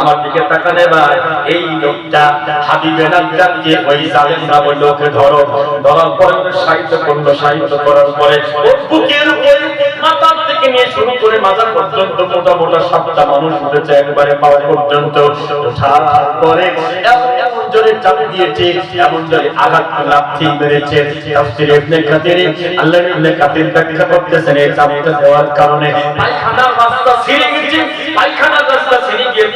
আমার দিকে তাকানে ভাই এই লোকটা হাবিবে নাজ্জারকে ওই জালেমরা বলল ওকে ধরো। ধরার পরে সাহিত্য করল। সাহিত্য করার পরে বুকের থেকে নিয়ে শুরু করে পর্যন্ত মোটা মোটা সাতটা মানুষ উঠেছে একবারে পাওয়া পর্যন্ত। ওঠার পরে এমন জোরে চাপ দিয়েছে, এমন জোরে আঘাত মেরেছে। ইবনে কাতির, আল্লাহ ইবনে কাতির ব্যাখ্যা করতেছেন এই চাপটা দেওয়ার কারণে। পায়খানার রাস্তা ছিঁড়ে গিয়ে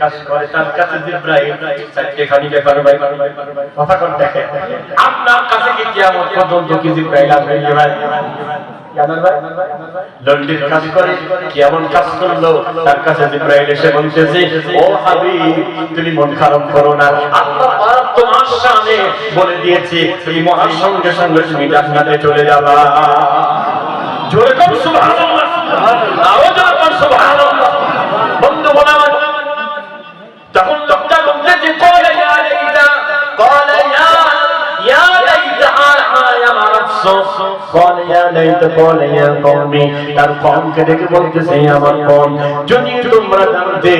কাজ করে, তার কাছে খানি ভাই কথা কোন দেখে, আপনার কাছে কি কিয়ামত পর্যন্ত কি আসবে ভাই? করে তুমি মন খারাপ করো না। তোমার বলে দিয়েছে, এই মহান সঙ্গে সঙ্গে তুমি জান্নাতে চলে যাবা। জোরে কর কর বন্ধু বলা আসছো বলে হ্যাঁ, আলাই তো বলে হ্যাঁ, কমে তার কমকে দেখে বলতেছে, আমার কম যদি তোমরা জানতে,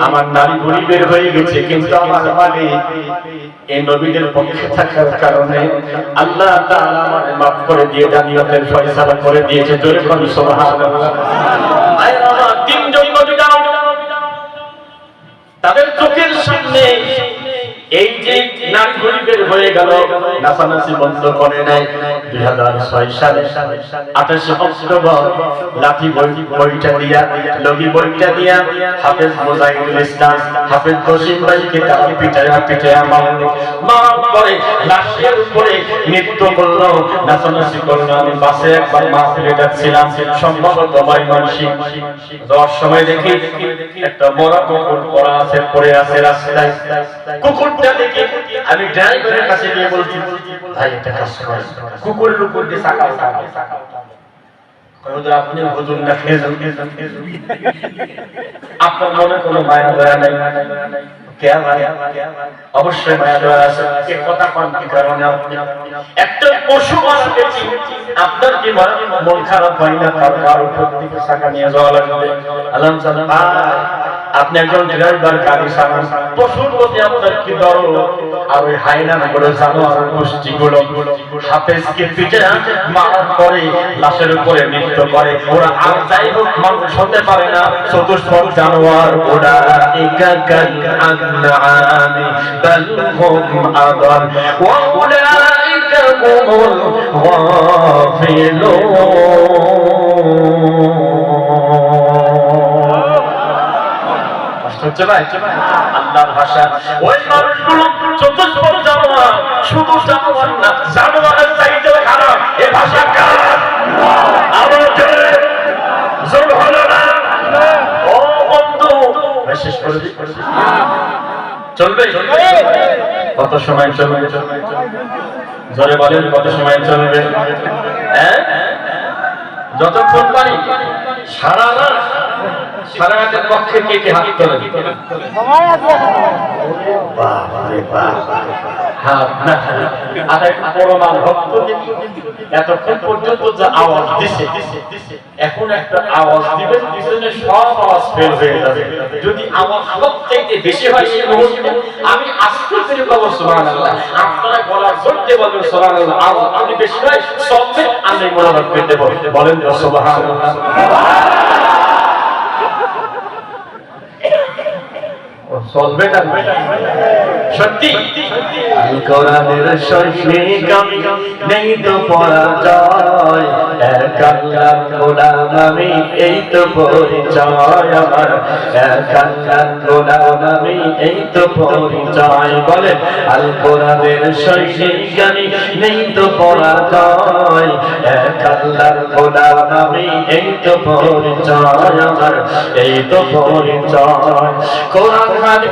আমার নারী বুড়ি বের হয়ে গেছে, কিন্তু আমার মালিক এই নবীদের পক্ষে থাকার কারণে আল্লাহ তাআলা আমার maaf করে দিয়ে জান্নাতের ফয়সালা করে দিয়েছে। জোরে কোন সুবহানাল্লাহ। আয় বাবা, তিনজন নবী তাদের চোখের সামনে এই যে নারী গরিবের হয়ে করল। নাচানাচি করল। আমি বাসে একবার মাহফিলে যাচ্ছিলাম। সম্ভবত ময়মনসি সময় দেখি একটা মরা কুকুর পড়া আছে, পড়ে আছে রাস্তায়। কুকুরটা দেখে আমি ড্রাইভারের কাছে গিয়ে বলছি, ভাই, একটা কাজ করেন। কুকুরের উপর দিয়ে চাকাও হুজুর, আপনি। আপনার মনে কোনো মন- খারাপ হয় না? আপনি একজন গাড়ি পশুর প্রতি আপনার কি দরদ আর ওই করে জানোয়ার গোষ্ঠী গুলো হাফেজকে লাশের উপরে নৃত্য করে। ওরা আর যাই হোক মানুষ হতে পারে না। চতুষ্পদ জানোয়ার, ওরা হচ্ছে ভাই? আল্লাহর ভাষা। ওই মানুষগুলো চতুষ্পদ জানোয়ার, শুধু জানোয়ার না, জানোয়ারের চাইতে খারাপ। এ ভাষা কার? চলবে? কত সময় চলবে? জোরে বলেন, কত সময় চলবে? হ্যাঁ? যতক্ষণ পারি, সারা রাত সারা রাতের পক্ষে কে কে হাত তোলেন? বাবারে বাবা। হাত না আর এক পরমাণ ভক্ত কিন্তু এতক্ষণ পর্যন্ত যে আওয়াজ দিছে, এখন একটা আওয়াজ দিবেন, পিছনে সব আওয়াজ ফেল হয়ে যাবে। যদি বেশি হয় আমি আস্তে বলব আওয়াজ। বেশি হয় সবচেয়ে আমি পেতে বলেন চলবে না সত্যি। কোরআনের সৈনিক নেই তো পরাজয়। গোলাম আমি, এই তো পরিচয় আমার। আমি, এই তো পরিচয় বলে আল কোরআনের সৈনিক আমি নেই তো পরাজয়। এক আল্লাহর গোলাম আমি, এই তো পরিচয় আমার, এই তো পরিচয়। কোরআন মানে